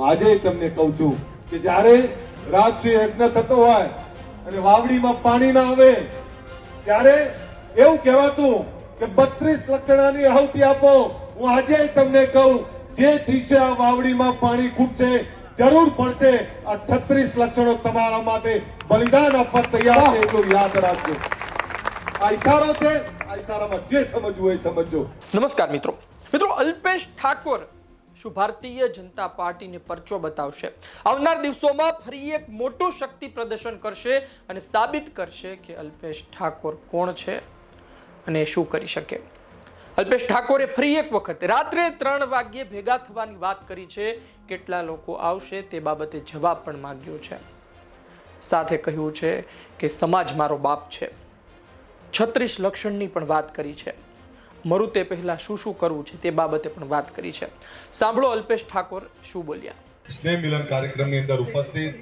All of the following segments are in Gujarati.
હું આજે તમને કહું છું કે જ્યારે રાજસી યજ્ઞ થતો હોય અને વાવડીમાં પાણી ના આવે, ત્યારે એવું કહેવાતું કે બત્રીસ લક્ષણાની આહુતિ આપો. હું આજે તમને કહું, જે દિવસે આ વાવડીમાં પાણી ખૂટશે, જરૂર પડશે, આ છત્રીસ લક્ષણો તમારા માટે બલિદાન આપવા તૈયાર છે એટલું યાદ રાખજો. આ ઇશારો છે, આ ઇશારામાં જે સમજવું એ સમજજો. નમસ્કાર મિત્રો. મિત્રો, અલ્પેશ ઠાકોર શું ભારતીય જનતા પાર્ટીને પરચો બતાવશે? આવનાર દિવસોમાં ફરી એક મોટું શક્તિ પ્રદર્શન કરશે અને સાબિત કરશે કે અલ્પેશ ઠાકોર કોણ છે અને શું કરી શકે. અલ્પેશ ઠાકોરે ફરી એક વખત રાત્રે ત્રણ વાગ્યે ભેગા થવાની વાત કરી છે. કેટલા લોકો આવશે તે બાબતે જવાબ પણ માગ્યો છે. સાથે કહ્યું છે કે સમાજ મારો બાપ છે. છત્રીસ લક્ષણની પણ વાત કરી છે. મરું તે પહેલાં શું શું કરવું છે તે બાબતે પણ વાત કરી છે. સાંભળો અલ્પેશ ઠાકોર શું બોલ્યા. સ્નેહ મિલન કાર્યક્રમની અંદર ઉપસ્થિત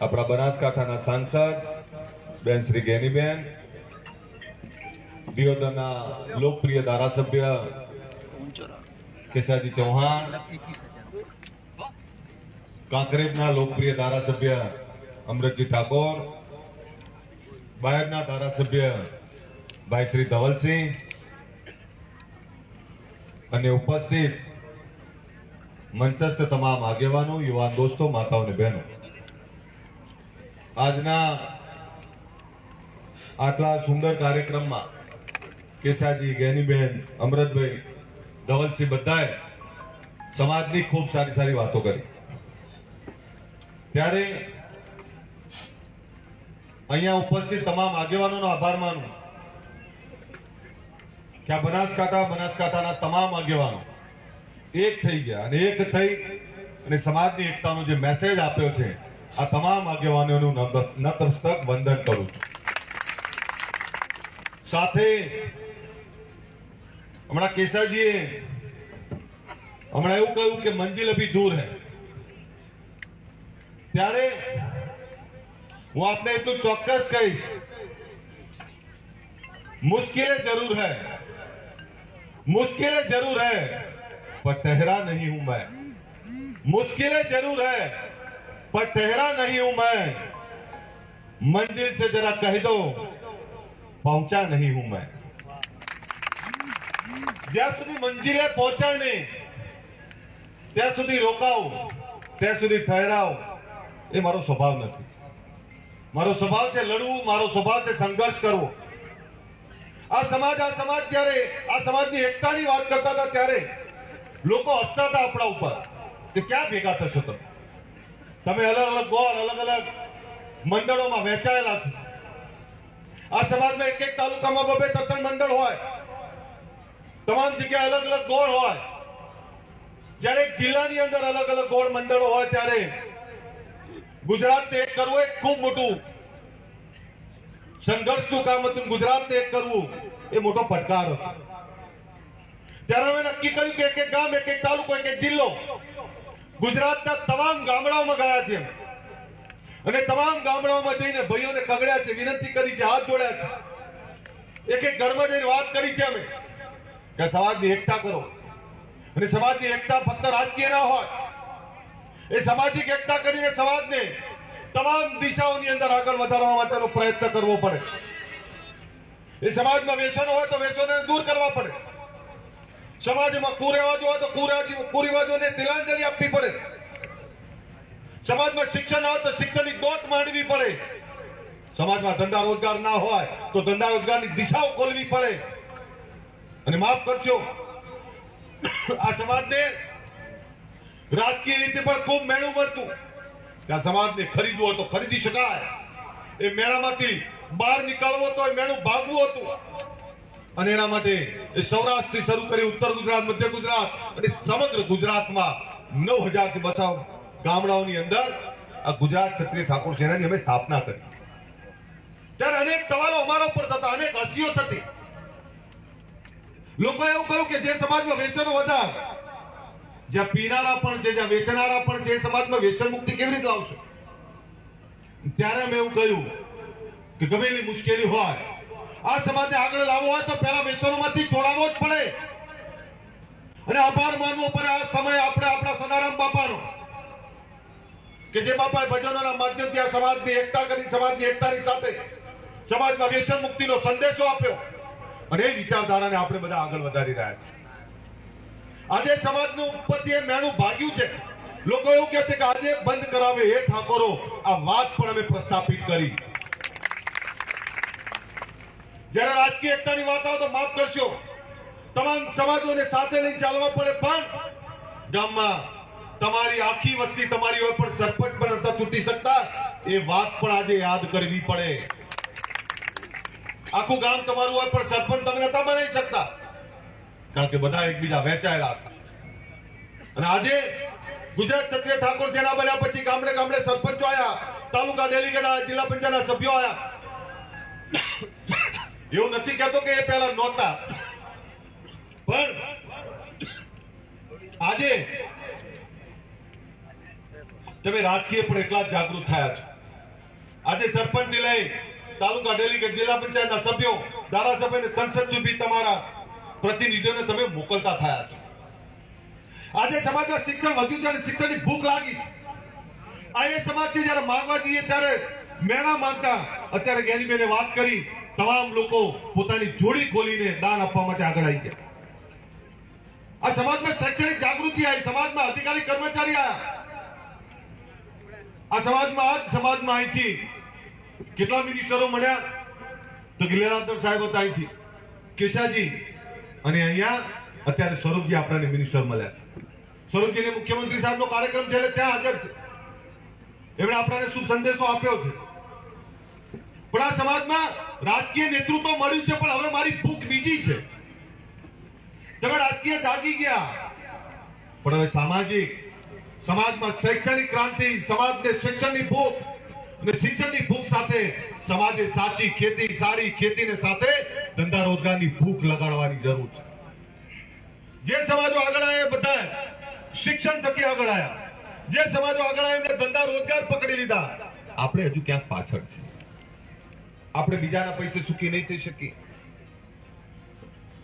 આપણા બનાસકાંઠાના સાંસદ, બેન શ્રી ગેનીબેન, દિયોદરના લોકપ્રિય ધારાસભ્ય કેશાજી ચૌહાણ, કાંકરેજના લોકપ્રિય ધારાસભ્ય અમૃતજી ઠાકોર, બાયડના ધારાસભ્ય ભાઈ શ્રી ધવલસિંહ. અને ઉપસ્થિત મંચસ્થ તમામ આગેવાનો, યુવાન દોસ્તો, માતાઓ અને બહેનો. આજના આટલા સુંદર કાર્યક્રમમાં કેશાજી ગેનીબેન અમૃતભાઈ ધવલસિંહ બધાએ સમાજની ખૂબ સારી સારી વાતો કરી. ત્યારે અહીંયા ઉપસ્થિત તમામ આગેવાનોનો આભાર માનું. કે આ બનાસકાંઠા, બનાસકાંઠાના તમામ આગેવાનો એક થઈ ગયા અને એક થઈ અને સમાજની એકતાનો જે મેસેજ આપ્યો છે, આ તમામ આગેવાનોનું નતમસ્તક વંદન કરું છું. સાથે હમણાં કેસાજીએ હમણાં એવું કહ્યું કે મંજિલ અભી દૂર હે. ત્યારે હું આપને એટલું ચોક્કસ કહીશ, મુશ્કેલ જરૂર હૈ. मुश्किलें जरूर है पर ठहरा नहीं हूं मैं मुश्किलें जरूर है पर ठहरा नहीं हूं मैं मंजिल से जरा कह दो पहुंचा नहीं हूं मैं જ્યાં સુધી મંજિલે પહોંચાય નહીં ત્યાં સુધી રોકાવ ત્યાં સુધી ઠહેરાવ એ મારો સ્વભાવ નથી મારો સ્વભાવ છે લડવું મારો સ્વભાવ છે સંઘર્ષ કરવો આ સમાજ આ સમાજ જ્યારે, આ સમાજની એકતાની વાત કરતા હતા ત્યારે લોકો હસતા હતા આપણા ઉપર. કે ક્યાં ભેગા થશો તમે? તમે અલગ અલગ ગોળ, અલગ અલગ મંડળોમાં વહેંચાયેલા છો. આ સમાજમાં એક એક તાલુકામાં બબે ત્રણ મંડળ હોય. તમામ જગ્યાએ અલગ અલગ ગોળ હોય. જ્યારે જિલ્લાની અંદર અલગ અલગ ગોળ મંડળો હોય, ત્યારે ગુજરાતને એક કરવું એક ખૂબ મોટું સંઘર્ષનું કામ હતું ગુજરાતને એક કરવું એ મોટો પડકાર હતો. ત્યારે અમે નક્કી કર્યું કે એક એક ગામ, એક એક તાલુકો, એક એક જિલ્લો ગુજરાતના તમામ ગામડાઓમાં ગયા છે. અને તમામ ગામડાઓમાં જઈને ભાઈઓને કગડ્યા છે, વિનંતી કરી છે, હાથ જોડ્યા છે. એક એક ઘરમાં જઈને વાત કરી છે અમે કે સમાજની એકતા કરો. અને સમાજની એકતા ફક્ત રાજકીય ના હોય. એ સામાજિક એકતા કરીને સમાજને તમામ દિશાઓની અંદર આગળ વધારવા માટેનો પ્રયત્ન કરવો પડે. એ સમાજમાં વ્યસનો હોય તો વ્યસનોને દૂર કરવા પડે. સમાજમાં કુરેવાજો હોય તો કુરિવાજો કુરિવાજોને તિલાંજલિ આપવી પડે. સમાજમાં શિક્ષણ હોય તો શિક્ષણની દોટ માંડવી પડે. સમાજમાં ધંધા રોજગાર ના હોય તો ધંધા રોજગારની દિશાઓ ખોલવી પડે. અને માફ કરજો, આ સમાજને રાજકીય રીતે પણ ખૂબ મેળું મળતું. આ સમાજને ખરીદવો તો ખરીદી શકાય. એ મેળામાંથી બહાર નીકળવો તો મેળું ભાગવું હતું. અને એના માટે એ સૌરાષ્ટ્રથી શરૂ કરી ઉત્તર ગુજરાત, મધ્ય ગુજરાત અને સમગ્ર ગુજરાતમાં નવ હજારથી બચાવ ગામડાઓની અંદર આ ગુજરાત ક્ષત્રિય ઠાકોર સેનાની અમે સ્થાપના કરી. ત્યારે અનેક સવાલો અમારા ઉપર થતા, અનેક હસીઓ થતી. લોકો એવું કહ્યું કે જે સમાજમાં વેચવાનો વધારે જ્યાં પીનારા પણ છે, જ્યાં વેચનારા પણ છે, એ સમાજમાં વેચન મુક્તિ કેવી રીતે લાવશો? ત્યારે મેં એવું કહ્યું કે ગમે એટલી મુશ્કેલી હોય, આ સમાજને આગળ લાવવો હોય તો પહેલા વ્યસનોમાંથી છોડાવવો જ પડે. અને આભાર માનવો પડે આ સમય આપણે આપણા કે જે બાપાએ ભજનોના માધ્યમથી આ સમાજની એકતા કરી, સમાજની એકતાની સાથે સમાજમાં વ્યસન મુક્તિનો સંદેશો આપ્યો. અને એ વિચારધારાને આપણે બધા આગળ વધારી રહ્યા છીએ. આજે સમાજનું ઉપરથી એ મેણું ભાગ્યું છે. લોકો એવું કહે છે કે આજે બંધ કરાવે એ ઠાકોરો. આ વાત પણ અમે પ્રસ્થાપિત કરી. જ્યારે રાજકીય એકતાની વાત આવે તો માફ કરશો. તમામ સમાજોને સાથે લઈને ચાલવા પડે પણ ગામમાં તમારી આખી વસ્તી તમારી હોય પણ સરપંચ પણ હતા ચૂંટી શકતા. એ વાત પણ આજે યાદ કરવી પડે. આખું ગામ તમારું હોય પણ સરપંચ તમે નતા બનાવી શકતા. કારણ કે બધા એકબીજા વહેંચાયેલા હતા. અને આજે ગુજરાત ક્ષત્રિય ઠાકોર સેના બન્યા પછી ગામડે ગામડે સરપંચો આયા, તાલુકા ડેલીગેટ આયા, જિલ્લા પંચાયતના સભ્યો આયા. એવું નથી કહેતો કે એ પહેલા નહોતા. પણ આજે તમે રાજકીય પણ એટલા જાગૃત થયા છો. આજે સરપંચથી લઈ તાલુકા ડેલીગેટ, જિલ્લા પંચાયતના સભ્યો, ધારાસભ્ય સંસદ સુધી તમારા પ્રતિનિધિઓને તમે મોકલતા થયા છો. આજે સમાજમાં શિક્ષણ વધ્યું છે અને શિક્ષણની ભૂખ લાગી છે. આ સમાજથી જ્યારે માંગવા જઈએ ત્યારે મેળા માંગતા. અત્યારે જ્ઞાનીબેને વાત કરી, તમામ લોકો પોતાની જોડી ખોલીને દાન આપવા માટે આગળ આવી ગયા. આ સમાજમાં શૈક્ષણિક જાગૃતિ આવી, સમાજમાં અધિકારી કર્મચારી આવ્યા. આ સમાજમાં આ સમાજમાં અહીંથી કેટલા મિનિસ્ટરો મળ્યા? તો ગિલેરાધર સાહેબ હતા અહીંથી. કેશાજી અને અહીંયા અત્યારે સ્વરૂપજી આપણાને મિનિસ્ટર મળ્યા છે. સ્વરૂપજીને મુખ્યમંત્રી સાહેબનો કાર્યક્રમ છે એટલે ત્યાં હાજર છે. એમણે આપણને શુભ સંદેશો આપ્યો છે. પણ આ સમાજમાં રાજકીય નેતૃત્વ મળ્યું છે, પણ હવે મારી ભૂખ બીજી છે. તમે રાજકીય જાગી ગયા. પણ હવે સામાજિક, સમાજમાં શૈક્ષણિક ક્રાંતિ, સમાજને શિક્ષણની ભૂખ શિક્ષણની ભૂખ સાથે સમાજે સાચી ખેતી, સારી ખેતીને સાથે ધંધા રોજગારની ભૂખ લગાડવાની જરૂર છે. જે સમાજો આગળ આવ્યા બધા શિક્ષણ થકી આગળ આવ્યા જે સમાજો આગળ આવ્યા એમને ધંધા રોજગાર પકડી લીધા. આપણે હજુ ક્યાંક પાછળ છે આપણે બીજાના પૈસે સુખી નહીં થઈ શકીએ.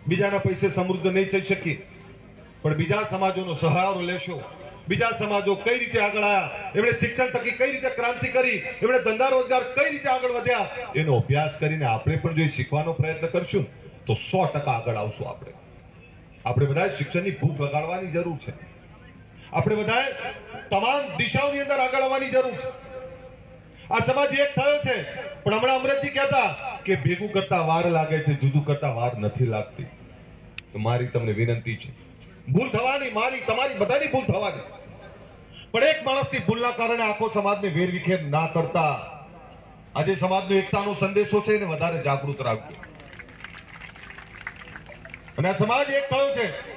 બીજાના પૈસે સમૃદ્ધ નહીં થઈ શકીએ. પણ બીજા સમાજોનો સહારો લેશો. બીજા સમાજો કઈ રીતે આગળ આવ્યા એમણે શિક્ષણ થકી કઈ રીતે ક્રાંતિ કરી? એમણે ધંધા રોજગાર કઈ રીતે આગળ વધ્યા? એનો અભ્યાસ કરીને આપણે પણ જો શીખવાનો પ્રયત્ન કરશું, તો સો ટકા આગળ આવશું આપણે. આપણે બધા શિક્ષણની ભૂખ લગાડવાની જરૂર છે. આપણે બધાએ તમામ દિશાઓની અંદર આગળ આવવાની જરૂર છે. આ સમાજ એક થયો છે. પણ હમણાં અમરતજી કહેતા કે ભેગું કરતા વાર લાગે છે, જુદું કરતા વાર નથી લાગતી. તો મારી તમને વિનંતી છે ભૂલ થવાની, મારી, તમારી બધાની ભૂલ થવાની. પણ એક માણસની ભૂલના કારણે આખો સમાજને વેરવિખેર ના કરતા. આજે સમાજનો એકતાનો સંદેશો છે, એને વધારે જાગૃત રાખજો. અને આ સમાજ એક થયો છે.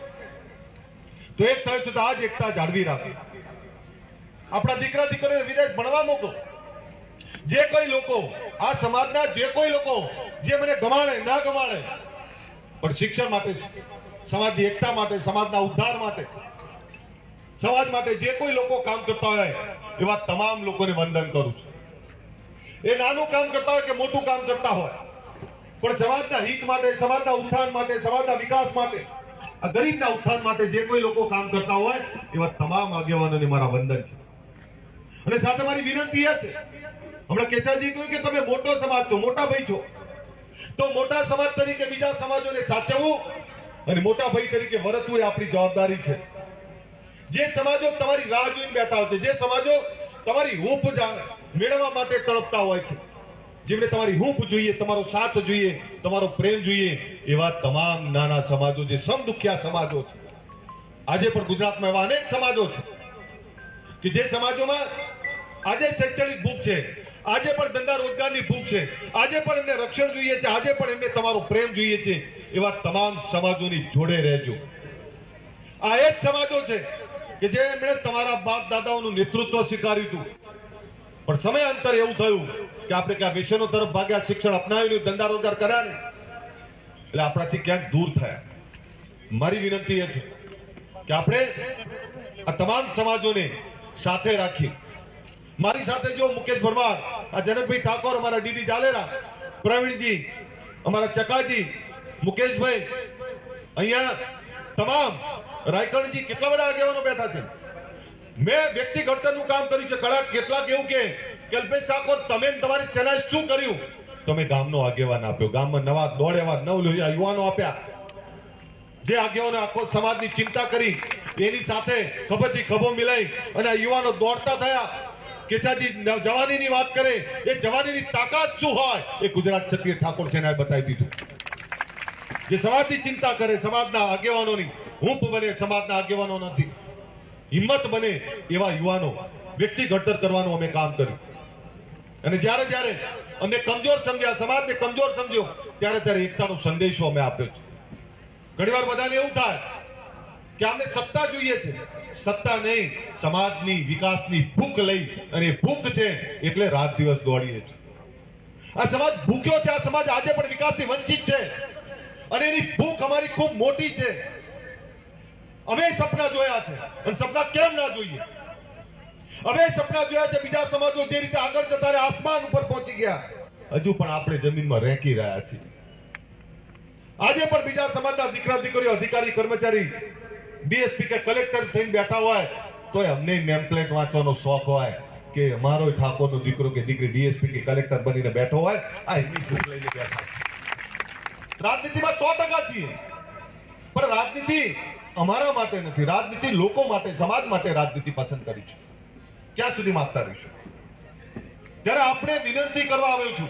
તો એક થયો છે તો આ જ એકતા જાળવી રાખવી આપણા દીકરા, દીકરીને વિદેશ ભણવા મોકલો. જે કોઈ લોકો, આ સમાજના જે કોઈ લોકો, જે મને ગમાડે, ના ગમાડે, પણ શિક્ષણ માટે સમાજની એકતા માટે, સમાજના ઉદ્ધાર માટે, સમાજ માટે જે કોઈ લોકો કામ કરતા હોય, એવા તમામ લોકોને વંદન કરું છું. એ નાનું કામ કરતા હોય કે મોટું કામ કરતા હોય, પણ સમાજના હિત માટે, સમાજના ઉત્થાન માટે, સમાજના વિકાસ માટે, આ ગરીબના ઉત્થાન માટે જે કોઈ લોકો કામ કરતા હોય, એવા તમામ આગેવાનોને મારા વંદન છે. અને સાથે મારી વિનંતી એ છે, હમણાં કેસાજી કહ્યું કે તમે મોટો સમાજ છો, મોટા ભાઈ છો. તો મોટા સમાજ તરીકે બીજા સમાજોને સાચવવું અને મોટા ભાઈ તરીકે વરતવું એ આપણી જવાબદારી છે. જે સમાજો તમારી રાહ જોઈને બેઠા હોય છે, જે સમાજો તમારી જા- મેળવવા માટે તડપતા હોય છે જેમને તમારી હૂંફ જોઈએ, તમારો સાથ જોઈએ, તમારો પ્રેમ જોઈએ, એવા તમામ નાના સમાજો જે સમદુખ્યા સમાજો છે. આજે પણ ગુજરાતમાં એવા અનેક સમાજો છે કે જે સમાજોમાં આજે શૈક્ષણિક ભૂખ છે આજે પણ ધંધા રોજગારની ભૂખ છે. આજે પણ એમને રક્ષણ જોઈએ છે. આજે પણ એમને તમારો પ્રેમ જોઈએ છે. એવા તમામ સમાજોની જોડે રહેજો. આ એ જ સમાજો છે કે જે એમણે તમારા બાપ દાદાઓનું નેતૃત્વ સ્વીકાર્યું હતું. પણ સમય અંતર એવું થયું કે આપણે ક્યાં વ્યસનો તરફ ભાગ્યા, શિક્ષણ અપનાવ્યું ધંધા રોજગાર કર્યા ને એટલે આપણાથી ક્યાંક દૂર થયા. મારી વિનંતી એ છે કે આપણે આ તમામ સમાજોને સાથે રાખી મારી સાથે જો મુકેશ ભરવાડ આ જનકભાઈ ઠાકોર અમારા ડીડી ચાલેરા પ્રવીણજી, અમારા ચકાજી, મુકેશભાઈ, અહીંયા તમામ રાયકણજી કેટલા બધા આગેવાનો બેઠા છે? મેં વ્યક્તિ ઘડતરનું કામ કર્યું છે. કળા કેટલાક એવું કે કલ્પેશ ઠાકોર, તમે તમારી સેનાએ શું કર્યું? તમે ગામનો આગેવાન આપ્યો. ગામમાં નવા દોઢ એવા નવ યુવાનો આપ્યા. જે આગેવાનો આખો સમાજની ચિંતા કરી, એની સાથે ખભેથી ખભો મિલાઈ અને યુવાનો દોડતા થયા. કેસાજી જવાનીની વાત કરે, એ જવાનીની તાકાત શું હોય? એ ગુજરાત ક્ષત્રિય ઠાકોર છે બતાવી દીધું. જે સમાજની ચિંતા કરે, સમાજના આગેવાનોની હૂંફ બને, સમાજના આગેવાનો નથી. હિંમત બને એવા યુવાનો વ્યક્તિ ઘડતર કરવાનું અમે કામ કર્યું. અને જ્યારે જ્યારે અમને કમજોર સમજ્યા, સમાજને કમજોર સમજ્યો, ત્યારે ત્યારે એકતાનો સંદેશો અમે આપ્યો છે. ઘણીવાર બધાને એવું થાય કે અમને સત્તા જોઈએ છે? સત્તા નહીં, સમાજની વિકાસની ભૂખ લઈ અને ભૂખ છે એટલે રાત દિવસ દોડીએ છીએ. આ સમાજ ભૂખ્યો છે, આ સમાજ આજે પણ વિકાસથી વંચિત છે. અને એની ભૂખ અમારી ખૂબ મોટી છે. અમે સપના જોયા છે અને સપના કેમ ના જોઈએ? અમે સપના જોયા છે બીજા સમાજો જે રીતે આગળ જતા રહે, આસમાન ઉપર પહોંચી ગયા. હજુ પણ આપણે જમીનમાં રેંકી રહ્યા છીએ. આજે પણ બીજા સમાજના દીકરા દીકરીઓ અધિકારી, કર્મચારી ડીએસપી કે કલેક્ટર થઈને બેઠા હોય તો અમને નેમપ્લેટ વાંચવાનો શોખ હોય કે અમારો ઠાકોરનો દીકરો કે દીકરી ડીએસપી કે કલેક્ટર બનીને બેઠો હોય, આ એની ભૂખ લઈને બેઠા છે. રાજનીતિમાં સો ટકા છીએ. પણ રાજનીતિ અમારા માટે નથી. રાજનીતિ લોકો માટે, સમાજ માટે રાજનીતિ પસંદ કરી છે. ક્યાં સુધી માંગતા રહીશું? ત્યારે આપણે વિનંતી કરવા આવ્યો છું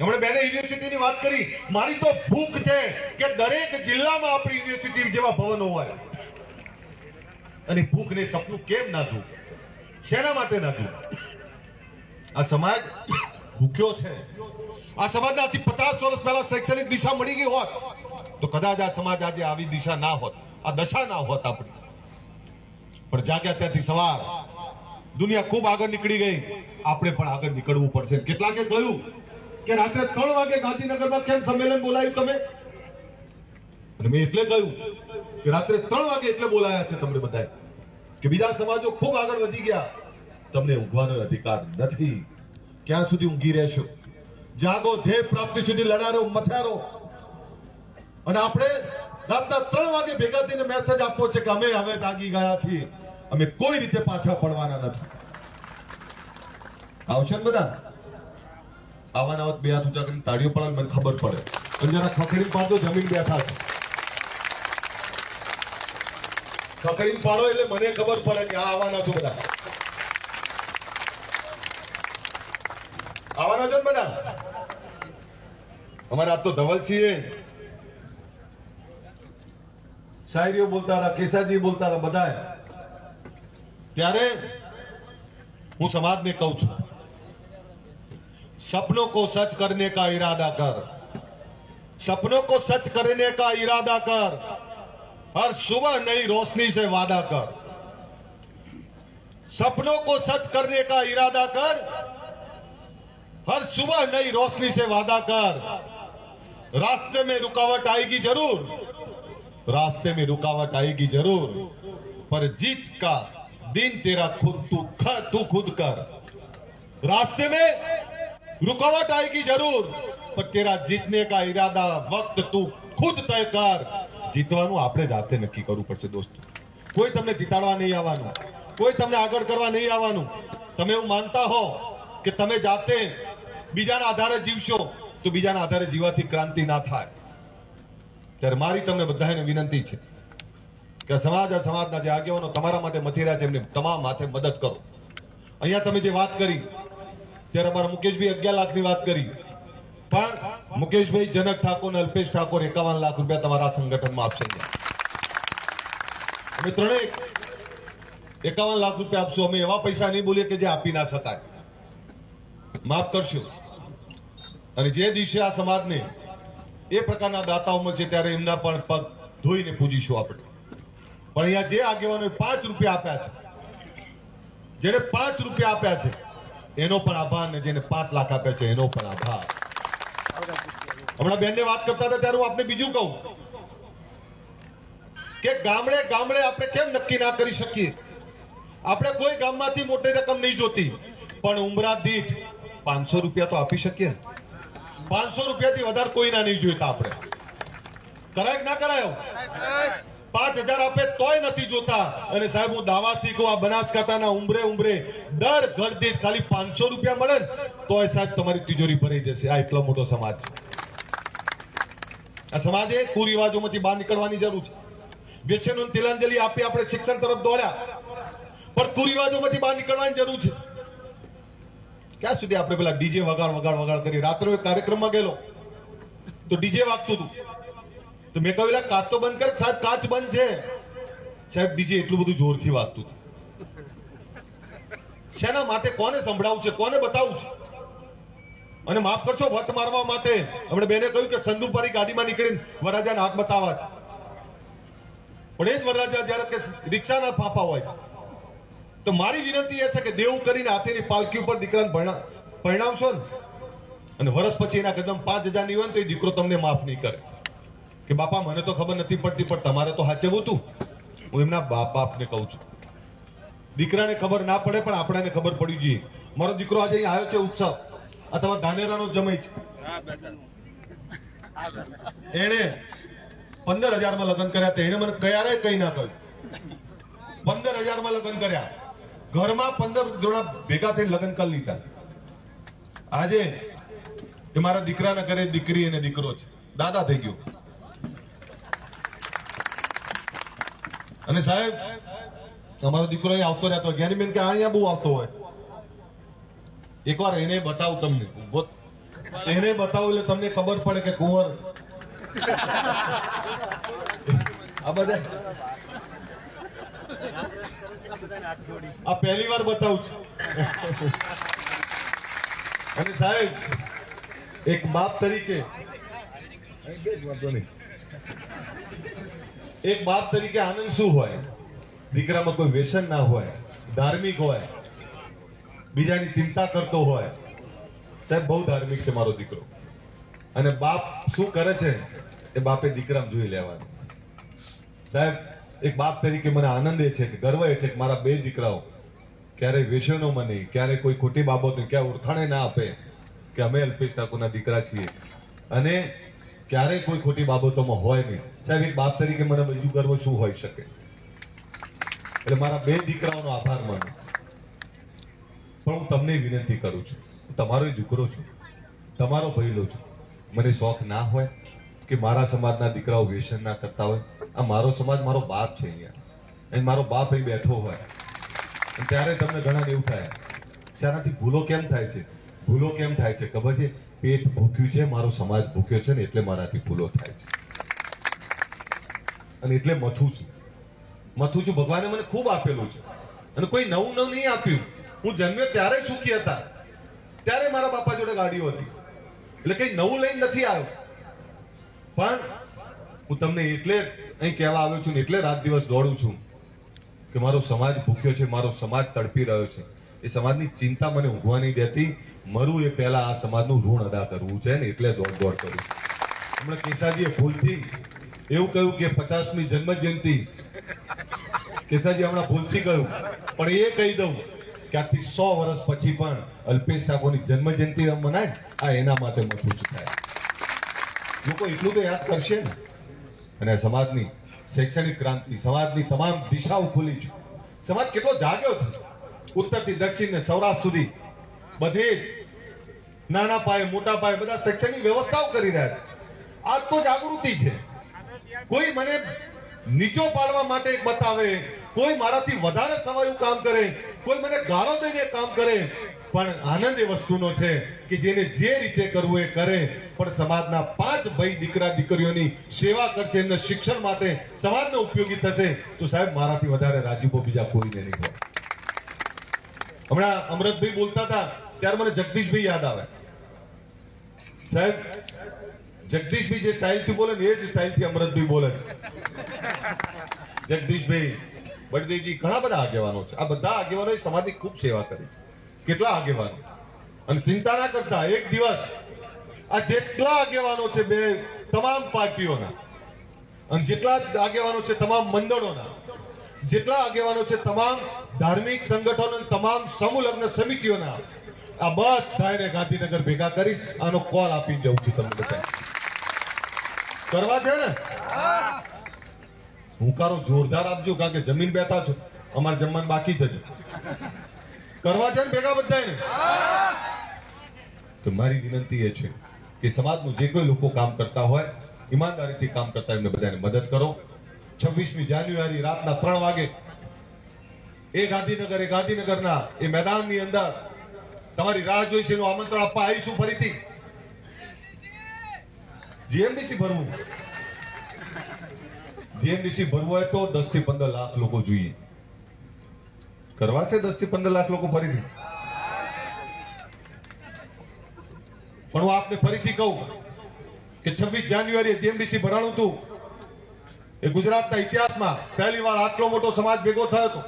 હમણાં બેને યુનિવર્સિટીની વાત કરી, મારી તો ભૂખ છે કે દરેક જિલ્લામાં આપણી યુનિવર્સિટી જેવા ભવનો હોય. અને ભૂખને સપનું કેમ ના જોવું શેના માટે ના જોવું આ સમાજ ભૂખ્યો છે. આ સમાજને આથી પચાસ વર્ષ પહેલા શૈક્ષણિક દિશા મળી ગઈ હોત, તો કદાચ આ સમાજ આજે આવી દિશા ના હોત, આ દશા ના હોત આપણી. પણ જાગ્યા ત્યાંથી સવાર, દુનિયા ખૂબ આગળ નીકળી ગઈ. આપણે પણ આગળ નીકળવું પડશે. કેટલાકે કહ્યું કે રાત્રે ત્રણ વાગે ગાંધીનગરમાં કેમ સંમેલન બોલાયું તમે? અને મેં એટલે કહ્યું કે રાત્રે ત્રણ વાગે એટલે બોલાયા છે તમને બધાએ કે બીજા સમાજો ખૂબ આગળ વધી ગયા. તમને ઊંઘવાનો અધિકાર નથી. ક્યાં સુધી ઊંઘી રહેશો? જાગો ધ્યેય પ્રાપ્તિ સુધી લડારો, મથારો. અને આપણે રાતના ત્રણ વાગે ભેગા થઈને મેસેજ આપવો છે કે અમે હવે જાગી ગયા છીએ. અમે કોઈ રીતે પાછા પડવાના નથી. આવશે ને બધા? આવાના આવત બે હાથ ઊંચા કરીને તાળીઓ પણ મને ખબર પડે. જરા ખખડી પાડતો જમીન બેઠા છે. પકડીને પાડો એટલે મને ખબર પડે કે આ આવવાના છું બધા. આવવાના છો બધા? અમારા આપ તો ધવલસિંહ શાયરીઓ બોલતા હતા, કેસાજી બોલતા હતા બધા ત્યારે હું સમાજને કહું છું, સપનો કો સચ કરને કા ઈરાદા કર. સપનો કો સચ કરને કા ઈરાદા કર. हर सुबह नई रोशनी से वादा कर। सपनों को सच करने का इरादा कर। हर सुबह नई रोशनी से वादा कर। रास्ते में रुकावट आएगी ज़रूर। रास्ते में रुकावट आएगी ज़रूर। पर जीत का दिन तेरा खुद तू ख तू खुद कर। रास्ते में रुकावट आएगी ज़रूर। पर तेरा जीतने का इरादा वक्त तू खुद तय कर। જીતવાનું આપણે જાતે નક્કી કરવું પડશે દોસ્તો. કોઈ તમને જીતાડવા નહીં આવવાનું. કોઈ તમને આગળ કરવા નહીં આવવાનું. તમે એવું માનતા હો કે તમે જાતે બીજાના આધારે જીવશો, તો બીજાના આધારે જીવાથી ક્રાંતિ ના થાય. ત્યારે મારી તમને બધાને વિનંતી છે કે સમાજ આ સમાજના જે આગેવાનો તમારા માટે મથેરા છે એમને તમામ માથે મદદ કરો. અહીંયા તમે જે વાત કરી, ત્યારે અમારા મુકેશભાઈ અગિયાર લાખની વાત કરી. પણ મુકેશભાઈ જનક ઠાકોર અને અલ્પેશ ઠાકોર એકાવન લાખ રૂપિયા તમારા સંગઠનમાં આપશે અમે ત્રણેય એકાવન લાખ રૂપિયા આપશું. અમે એવા પૈસા નહીં બોલીએ કે જે આપી ના શકાય. માફ કરશો. અને જે દિવસે આ સમાજને એ પ્રકારના દાતાઓ મળશે ત્યારે એમના પણ પગ ધોઈને પૂજીશું આપણે. પણ અહીંયા જે આગેવાનો પાંચ રૂપિયા આપ્યા છે જેને પાંચ રૂપિયા આપ્યા છે, એનો પણ આભાર ને જેને પાંચ લાખ આપ્યા છે, એનો પણ આભાર. હમણાં બેનને વાત કરતા હતા, ત્યારે હું આપને બીજું કહું. કે ગામડે ગામડે આપણે કેમ નક્કી ના કરી શકીએ? આપણે કોઈ ગામમાંથી મોટી રકમ નહીં જોતી. પણ ઉમરા દીઠ પાંચસો રૂપિયા તો આપી શકીએ પાંચસો રૂપિયાથી વધારે કોઈના નહીં જોઈતા આપણે. કરાય ના કરાયો? પાંચ હજાર આપે તોય નથી જોતા. અને સાહેબ, હું દાવાથી કહું આ બનાસકાંઠાના ઉંબરે ઉંબરે દર ઘર દીઠ ખાલી પાંચસો રૂપિયા મળે ને, તોય સાહેબ તમારી તિજોરી ભરાઈ જશે. આ એટલો મોટો સમાજ. છે આ સમાજે કુરિવાજોમાંથી બહાર નીકળવાની જરૂર છે. વ્યસનો તિલાંજલિ આપી આપણે શિક્ષણ તરફ દોડ્યા. પણ કુરિવાજોમાંથી બહાર નીકળવાની જરૂર છે. ક્યાં સુધી આપણે પેલા ડીજે વગાડ વગાડ વગાડ કરી? રાત્રે કાર્યક્રમમાં ગયેલો. તો ડીજે વાગતું હતું. તો મેં કહ્યું "એલા, કાચ તો બંધ કર સાહેબ કાચ બંધ છે. સાહેબ ડીજે એટલું બધું જોરથી વાગતું હતું. શેના માટે કોને સંભળાવવું છે? કોને બતાવવું છે? અને માફ કરશો, વટ મારવા માટે. હમણાં બેને કહ્યું કે સંદુપારી ગાડીમાં નીકળીને વરરાજાને હાથ બતાવવા છે. પણ એ જ વરરાજા જ્યારે કે રિક્ષાના પાપા હોય તો મારી વિનંતી એ છે કે દેવું કરીને હાથેની પાલકી ઉપર દીકરાને ભણા પરણાવશો ને. અને વર્ષ પછી એના કદમ પાંચ હજારની હોય તો એ દીકરો તમને માફ નહીં કરે. કે બાપા, મને તો ખબર નથી પડતી, પણ તમારે તો હાચવું હતું હું એમના બાપ બાપને કહું છું. દીકરાને ખબર ના પડે, પણ આપણાને ખબર પડી જોઈએ. મારો દીકરો આજે અહીં આવ્યો છે ઉત્સવ. તમારા ધાનેરાનો જમાઈ છે એણે પંદર હજારમાં લગ્ન કર્યા એને મને ક્યારે કઈ ના કહ્યું. પંદર હજારમાં લગ્ન કર્યા. ઘરમાં પંદર જોડા ભેગા થઈને લગ્ન કરી લીધા. આજે એ મારા દીકરાના ઘરે દીકરી અને દીકરો છે. દાદા થઈ ગયો. અને સાહેબ, અમારો દીકરો આવતો રહેતો જ્ઞાનીબેન કે અહીંયા બહુ આવતો હોય? એકવાર એને બતાવું તમને. એને બતાવું એટલે તમને ખબર પડે કે કુંવર. આ બધા આ પહેલી વાર બતાવું છું. અને સાહેબ, એક બાપ તરીકે એક બાપ તરીકે આનંદ શું હોય? દીકરામાં કોઈ વ્યસન ના હોય, ધાર્મિક હોય બીજાની ચિંતા કરતો હોય. સાહેબ, બહુ ધાર્મિક છે મારો દીકરો. અને બાપ શું કરે છે? એ બાપે દીકરામાં જોઈ લેવાનું. સાહેબ, એક બાપ તરીકે મને આનંદ એ છે કે, ગર્વ એ છે કે મારા બે દીકરાઓ ક્યારેય વેસનો મને, ક્યારેય કોઈ ખોટી બાબતો ક્યાં ઓળખાણે ના આપે કે અમે અલ્પેશ ઠાકોરના દીકરા છીએ. અને ક્યારેય કોઈ ખોટી બાબતોમાં હોય નહીં. સાહેબ, એક બાપ તરીકે મને બીજું ગર્વ શું હોઈ શકે? એટલે મારા બે દીકરાઓનો આભાર માનું. પણ હું તમને વિનંતી કરું છું. તમારો દીકરો છું. તમારો ભયલો છું. મને શોખ ના હોય કે મારા સમાજના દીકરાઓ વ્યસન ના કરતા હોય. આ મારો સમાજ, મારો બાપ છે અહીંયા. અને મારો બાપ અહીં બેઠો હોય. ત્યારે તમને ઘણા એવું થાય. શાનાથી ભૂલો કેમ થાય છે? ભૂલો કેમ થાય છે? ખબર છે? પેટ ભૂખ્યું છે, મારો સમાજ ભૂખ્યો છે ને એટલે મારાથી ભૂલો થાય છે. અને એટલે મથું છું. મથું છું. ભગવાને મને ખૂબ આપેલું છે. અને કોઈ નવું નવું નહીં આપ્યું. હું જન્મ્યો ત્યારે સુખી હતા. ત્યારે મારા બાપા જોડે ગાડીઓ હતી. એટલે કઈ નવું લઈને નથી આવ્યો. પણ હું તમને એટલે અહીં કહેવા આવ્યો છું ને એટલે રાત દિવસ દોડું છું કે મારો સમાજ ભૂખ્યો છે, મારો સમાજ તડપી રહ્યો છે. એ સમાજની ચિંતા મને ઊંઘવા નહીં દેતી. મરું એ પહેલા આ સમાજનું ઋણ અદા કરવું છે ને એટલે દોડ દોડ કરું હમણાં કેસાજીએ ભૂલથી એવું કહ્યું કે પચાસમી જન્મ જયંતિ કેસાજી હમણાં ભૂલથી કહ્યું, પણ એ કહી દઉં કે સો વર્ષ પછી પણ અલ્પેશ ઠાકોરની જન્મ જયંતિ મનાય આ એના માટે મથું થાય લોકો એટલું તો યાદ કરશે ને. અને સમાજની શૈક્ષણિક ક્રાંતિ, સમાજની તમામ દિશાઓ ખુલી છે. સમાજ કેટલો જાગ્યો છે. ઉત્તરથી દક્ષિણ ને સૌરાષ્ટ્ર સુધી બધે નાના પાયે, મોટા પાયે બધા શૈક્ષણિક વ્યવસ્થાઓ કરી રહ્યા છે. આ તો જાગૃતિ છે. કોઈ મને નીચો પાડવા માટે બતાવે, કોઈ મારાથી વધારે સવાયું કામ કરે કોઈ મને ગાળો દઈને કામ કરે, પણ આનંદ એ વસ્તુનો છે કે જેને જે રીતે કરવું એ કરે. પણ સમાજના પાંચ ભાઈ દીકરા દીકરીઓની સેવા કરશે, એમને શિક્ષણ માટે સમાજને ઉપયોગી થશે. તો સાહેબ, મારાથી વધારે રાજીપો બીજા કોઈને નહીં હોય. હમણાં અમરતભાઈ બોલતા હતા, ત્યારે મને જગદીશભાઈ યાદ આવે. સાહેબ, જગદીશભાઈ જે સ્ટાઇલથી બોલે ને, એ જ સ્ટાઇલથી અમરતભાઈ બોલે જગદીશભાઈ બળદેવજી ઘણા બધા આગેવાનો છે. આ બધા આગેવાનોએ સમાજની ખૂબ સેવા કરી. કેટલા આગેવાનો? અને ચિંતા ના કરતા એક દિવસ આ જેટલા આગેવાનો છે બે તમામ પાર્ટીઓના, અને જેટલા આગેવાનો છે તમામ મંડળોના, જેટલા આગેવાનો છે તમામ ધાર્મિક સંગઠનો તમામ સમૂહલગ્ન સમિતિઓના, આ બધાને ગાંધીનગર ભેગા કરી આનો કોલ આપીને જવું છું તમને બધા કરવા છે ને? હુંકારો જોરદાર આપજો, કારણ કે જમીન બેઠા છો. અમારે જમવાનું બાકી છે. કરવા છે ને ભેગા બધાને તો મારી વિનંતી એ છે કે સમાજનું જે કોઈ લોકો કામ કરતા હોય, ઈમાનદારીથી કામ કરતા એમને બધાને મદદ કરો. છવ્વીસમી જાન્યુઆરી રાતના ત્રણ વાગે એ ગાંધીનગર, એ ગાંધીનગરના, એ મેદાનની અંદર તમારી રાહ જોઈશે એનું આમંત્રણ આપવા આવીશું ફરીથી. જીએમડીસી ભરવું. જીએમડીસી ભરવું હોય તો દસથી પંદર લાખ લોકો જોઈએ. કરવા છે દસથી પંદર લાખ લોકો ફરીથી? પણ હું આપને ફરીથી કહું કે છવ્વીસ જાન્યુઆરીએ જીએમડીસી ભરાણું હતું. એ ગુજરાતના ઇતિહાસમાં પહેલી વાર આટલો મોટો સમાજ ભેગો થયો હતો.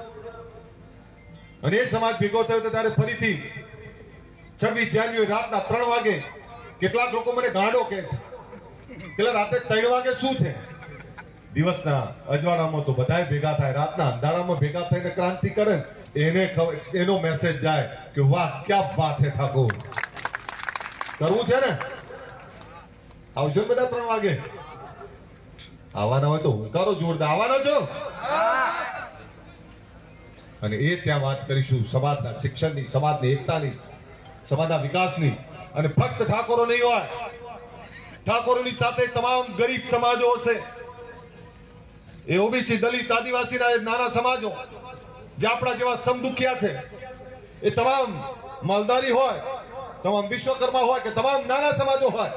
અને એ સમાજ ભેગો થયો હતો ત્યારે ફરીથી છવ્વીસ જાન્યુઆરી રાતના ત્રણ વાગે કેટલાક લોકો મને ગાંડો કે છે. પેલા રાતે ત્રણ વાગે શું છે? દિવસના અજવાળામાં તો બધાય ભેગા થાય, રાતના અંધારામાં ભેગા થઈને ક્રાંતિ કરે એને એનો મેસેજ જાય કે, વાહ, ક્યાં વાત છે ઠાકોર? કરવું છે ને? આવજો બધા ત્રણ વાગે. આવવાના હોય તો હુંકારો જોરદાર. આવવાના છો? અને એ ત્યાં વાત કરીશું સમાજના શિક્ષણની, સમાજની એકતાની, સમાજના વિકાસની. અને ફક્ત ઠાકોરો નહીં હોય. ઠાકોરોની સાથે તમામ ગરીબ સમાજો હશે. એ ઓબીસી દલિત આદિવાસીના એ નાના સમાજો, જે આપણા જેવા સમદુખિયા છે. એ તમામ માલદારી હોય, તમામ વિશ્વકર્મા હોય કે તમામ નાના સમાજો હોય,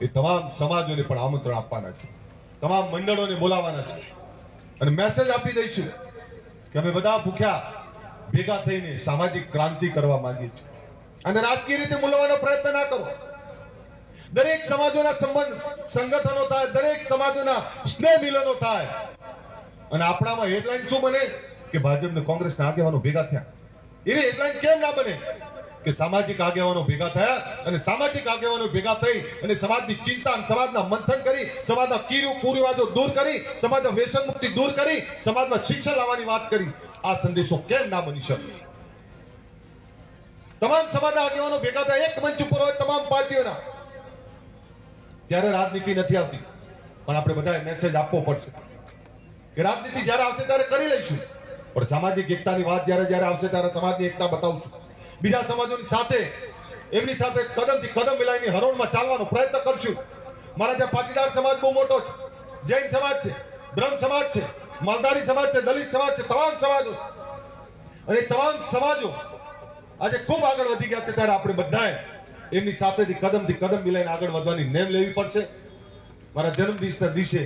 એ તમામ સમાજોને પણ આમંત્રણ આપવાના છે. તમામ મંડળોને બોલાવવાના છે. અને મેસેજ આપી દઈશું કે અમે બધા ભૂખ્યા, ભેગા થઈને સામાજિક ક્રાંતિ કરવા માંગીએ છીએ. અને રાજકીય રીતે મૂલવાનો પ્રયત્ન ના કરો. દરેક સમાજોના સંબંધ, સંગઠનો થાય, દરેક સમાજોના સ્નેહ મિલનો થાય. અને આપણામાં હેડલાઇન શું બને? કે ભાજપ ને કોંગ્રેસના આગેવાનો ભેગા થયા. એવી હેડલાઇન કેમ ના બને? કે સામાજિક આગેવાનો ભેગા થયા અને સામાજિક આગેવાનો ભેગા થઈ અને સમાજની ચિંતા અને સમાજના મંથન કરી, સમાજના કીરુ કુરિવાજો દૂર કરી, સમાજના વ્યસન મુક્તિ દૂર કરી, સમાજમાં શિક્ષણ લાવવાની વાત કરી. આ સંદેશો કેમ ના બની શકે? તમામ સમાજના આગેવાનો ભેગા થયા. એક મંચ ઉપર હોય તમામ પાર્ટીઓના. ત્યારે રાજનીતિ નથી આવતી, પણ આપણે બધાએ મેસેજ આપવો પડશે. કે રાજનીતિ જ્યારે આવશે ત્યારે કરી લઈશું. પણ સામાજિક એકતાની વાત જ્યારે જ્યારે આવશે ત્યારે સમાજની એકતા બતાવશું. બીજા સમાજોની સાથે, એમની સાથે કદમથી કદમ મિલાવીને હરોળમાં ચાલવાનો પ્રયત્ન કરશું. મારા ત્યાં પાટીદાર સમાજ બહુ મોટો છે, જૈન સમાજ છે, બ્રહ્મ સમાજ છે, માલધારી સમાજ છે, દલિત સમાજ છે તમામ સમાજો અને તમામ સમાજો આજે ખૂબ આગળ વધી ગયા છે ત્યારે આપણે બધાએ એમની સાથેથી કદમથી કદમ મિલાઈને આગળ વધવાની નેમ લેવી પડશે. મારા જન્મદિવસના દિવસે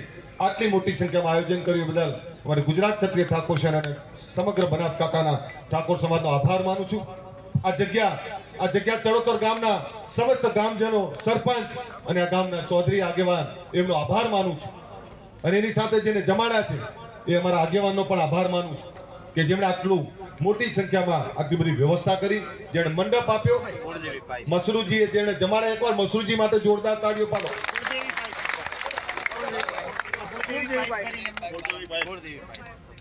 આટલી મોટી સંખ્યામાં આયોજન કર્યું બદલ અમારે ગુજરાત ક્ષત્રિય ઠાકોર શહેર અને સમગ્ર બનાસકાંઠાના ઠાકોર સમાજનો આભાર માનું છું. આ જગ્યા આ જગ્યા ચડોતર ગામના સમસ્ત ગામજનો, સરપંચ અને આ ગામના ચૌધરી આગેવાન એમનો આભાર માનું છું. અને એની સાથે જેને જમાડ્યા છે એ અમારા આગેવાનનો પણ આભાર માનું છું કે જેમણે આટલું મોટી સંખ્યામાં આટલી બધી વ્યવસ્થા કરી, જેણે મંડપ આપ્યો. મસરૂજીએ જેણે જમાડે, એકવાર મસરૂજી માટે જોરદાર તાળીઓ પાડો.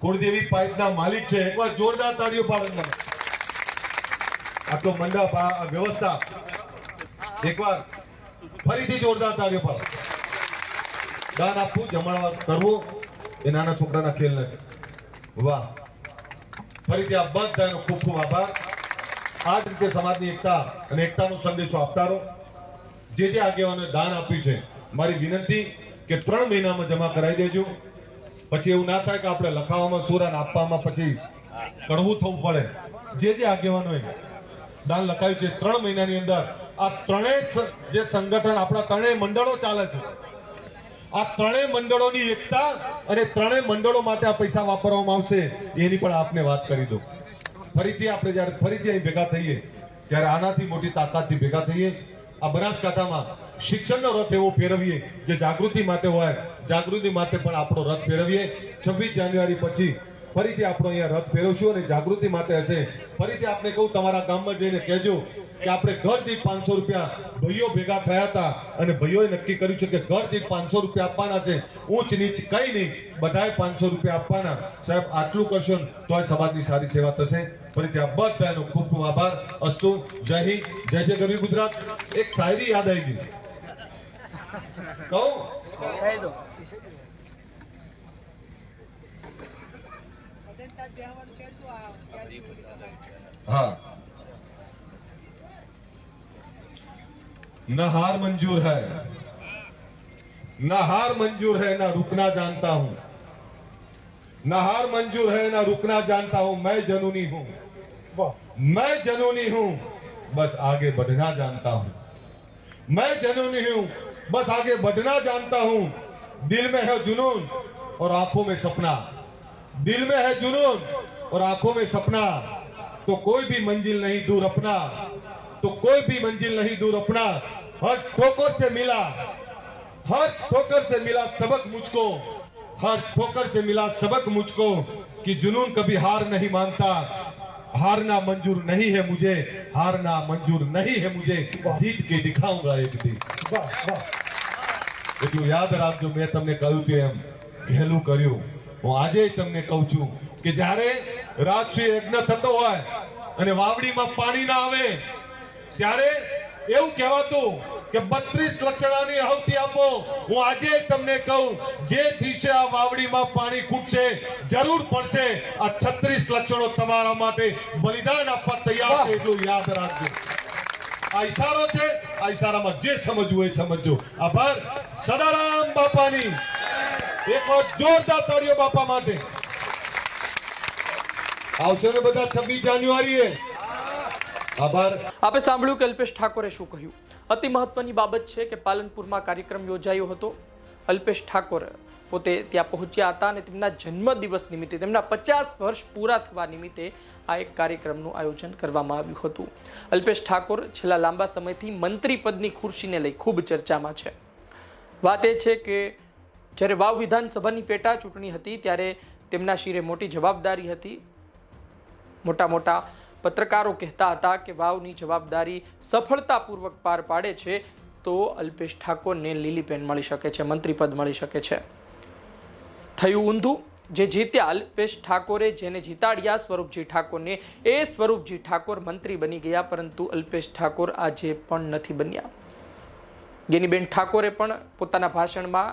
કુળદેવી પાઇપના માલિક છે, એકવાર જોરદાર તાળીઓ પાડો આટલો મંડપ, આ વ્યવસ્થા. એકવાર ફરીથી જોરદાર તાળીઓ પાડો. દાન આપવું, જમાડવા કરવું, એ નાના છોકરાના ખેલ નથી વાહ. ફરીથી આ બધાનો ખૂબ ખૂબ આભાર. આ જ રીતે સમાજની એકતા અને એકતાનો સંદેશો આપતા રહો જે જે આગેવાનોએ દાન આપ્યું છે, મારી વિનંતી કે ત્રણ મહિનામાં જમા કરાવી દેજો. પછી એવું ના થાય કે આપણે લખાવામાં અને આપવામાં પછી કડવું થવું પડે. જે જે આગેવાનોએ દાન લખાયું છે, ત્રણ મહિનાની અંદર આ ત્રણેય જે સંગઠન આપણા ત્રણેય મંડળો ચાલે છે આ ત્રણેય મંડળોની એકતા અને ત્રણેય મંડળો માટે આ પૈસા વાપરવામાં આવશે, એની પણ આપને વાત કરી દો ફરીથી આપણે જ્યારે, ફરીથી અહીં ભેગા થઈએ ત્યારે આનાથી મોટી તાકાતથી ભેગા થઈએ, આ બનાસકાંઠામાં શિક્ષણનો રથ એવો ફેરવીએ, જે જાગૃતિ માટે હોય, જાગૃતિ માટે પણ આપણો રથ ફેરવીએ. છવ્વીસ જાન્યુઆરી પછી ફરીથી આપણો અહીંયા રથ ફેરવશું અને જાગૃતિ માટે હશે. ફરીથી આપણે કહું, તમારા ગામમાં જઈને કહેજો કે આપણે ઘર દીઠ પાંચસો રૂપિયા ભાઈઓ ભેગા થયા હતા અને ભાઈઓએ નક્કી કર્યું છે કે ઘર દીઠ પાંચસો રૂપિયા આપવાના છે, ઊંચ નીચ કઈ નહીં, બધાએ પાંચસો રૂપિયા આપવાના. સાહેબ, આટલું કરશો તો આ સમાજની સારી સેવા થશે. ફરીથી આ બધાનો ખૂબ ખૂબ આભાર. અસ્તુ, જય હિન્દ, જય જય ગરવી ગુજરાત. એક શાયરી યાદ આવી ગઈ. કહું? हाँ न हार मंजूर है। न हार मंजूर है न रुकना जानता हूँ। न हार मंजूर है न रुकना जानता हूँ। मैं जनूनी हूँ। मैं जनूनी हूँ। बस आगे बढ़ना जानता हूँ। मैं जनूनी हूँ। बस आगे बढ़ना जानता हूँ। दिल में है जुनून और आँखों में सपना। दिल में है जुनून और आँखों में सपना। तो कोई भी मंजिल नहीं दूर अपना। तो कोई भी मंजिल नहीं दूर अपना। हर ठोकर से मिला हर ठोकर से मिला सबक मुझको हर ठोकर से मिला सबक मुझको कि जुनून कभी हार नहीं मानता हारना मंजूर नहीं है मुझे हारना मंजूर नहीं है मुझे जीत के दिखाऊंगा एक दिन એટલું યાદ રાખજો મેં તમને કહ્યું હતું એમ પહેલું કર્યું હું આજે તમને કહું છું કે જ્યારે રાજસી યજ્ઞ થતો હોય અને વાવડીમાં પાણી ના આવે ત્યારે એવું કહેવાતું કે બત્રીસ લક્ષણાની આહુતિ આપો. હું આજે તમને કહું, જે દિવસે આ વાવડીમાં પાણી ખૂટશે, જરૂર પડશે, આ છત્રીસ લક્ષણો તમારા માટે બલિદાન આપવા તૈયાર છે એટલું યાદ રાખજો. આ ઈશારો છે, આ ઈશારામાં જે સમજવું એ સમજજો. આભાર. સદારામ બાપાની. એક જોરદાર તાળીઓ બાપા માટે. આવશે ને બધા છવ્વીસ જાન્યુઆરીએ. આભાર. આપે સાંભળ્યું કે અલ્પેશ ઠાકોરે શું કહ્યું? અતિ મહત્વની બાબત છે કે પાલનપુરમાં કાર્યક્રમ યોજાયો હતો. અલ્પેશ ઠાકોર પોતે ત્યાં પહોંચ્યા હતા અને તેમના જન્મદિવસ નિમિત્તે, તેમના પચાસ વર્ષ પૂરા થવા નિમિત્તે આ એક કાર્યક્રમનું આયોજન કરવામાં આવ્યું હતું. અલ્પેશ ઠાકોર છેલ્લા લાંબા સમયથી મંત્રી પદની ખુરશીને લઈ ખૂબ ચર્ચામાં છે. વાત એ છે કે જ્યારે વાવ વિધાનસભાની પેટા ચૂંટણી હતી, ત્યારે તેમના શિરે મોટી જવાબદારી હતી. મોટા મોટા પત્રકારો કહેતા હતા કે વાવની જવાબદારી સફળતાપૂર્વક પાર પાડે છે, તો અલ્પેશ ઠાકોરને લીલી પેન મળી શકે છે મંત્રીપદ મળી શકે છે. થયું ઊંધું? જે જીત્યા અલ્પેશ ઠાકોરે જેને જીતાડ્યા, સ્વરૂપજી ઠાકોરને એ સ્વરૂપજી ઠાકોર મંત્રી બની ગયા, પરંતુ અલ્પેશ ઠાકોર આજે પણ નથી બન્યા. ગેનીબેન ઠાકોરે પણ પોતાના ભાષણમાં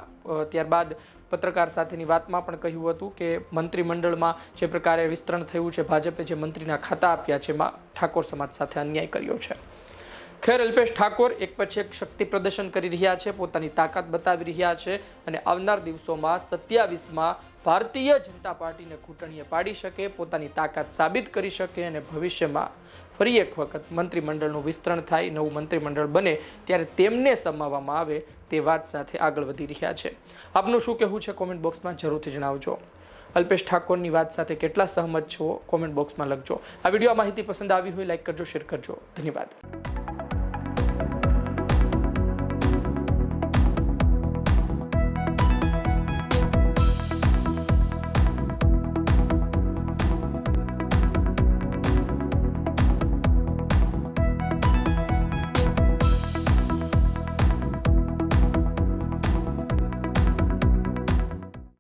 ત્યારબાદ પત્રકાર સાથેની વાતમાં પણ કહ્યું હતું કે મંત્રીમંડળમાં જે પ્રકારે વિસ્તરણ થયું છે, ભાજપે જે મંત્રીના ખાતા આપ્યા છે, એમાં ઠાકોર સમાજ સાથે અન્યાય કર્યો છે. ખેર અલ્પેશ ઠાકોર એક પછી એક શક્તિ પ્રદર્શન કરી રહ્યા છે, પોતાની તાકાત બતાવી રહ્યા છે અને આવનાર દિવસોમાં સત્યાવીસમાં ભારતીય જનતા પાર્ટીને ઘૂંટણીએ પાડી શકે, પોતાની તાકાત સાબિત કરી શકે અને ભવિષ્યમાં ફરી એક વખત મંત્રીમંડળનું વિસ્તરણ થાય, નવું મંત્રીમંડળ બને, ત્યારે તેમને સમાવવામાં આવે તે વાત સાથે આગળ વધી રહ્યા છે. આપનું શું કહેવું છે કોમેન્ટ બોક્સમાં જરૂરથી જણાવજો. અલ્પેશ ઠાકોરની વાત સાથે કેટલા સહમત છો? કોમેન્ટ બોક્સમાં લખજો. આ વીડિયો માહિતી પસંદ આવી હોય લાઈક કરજો શેર કરજો. ધન્યવાદ.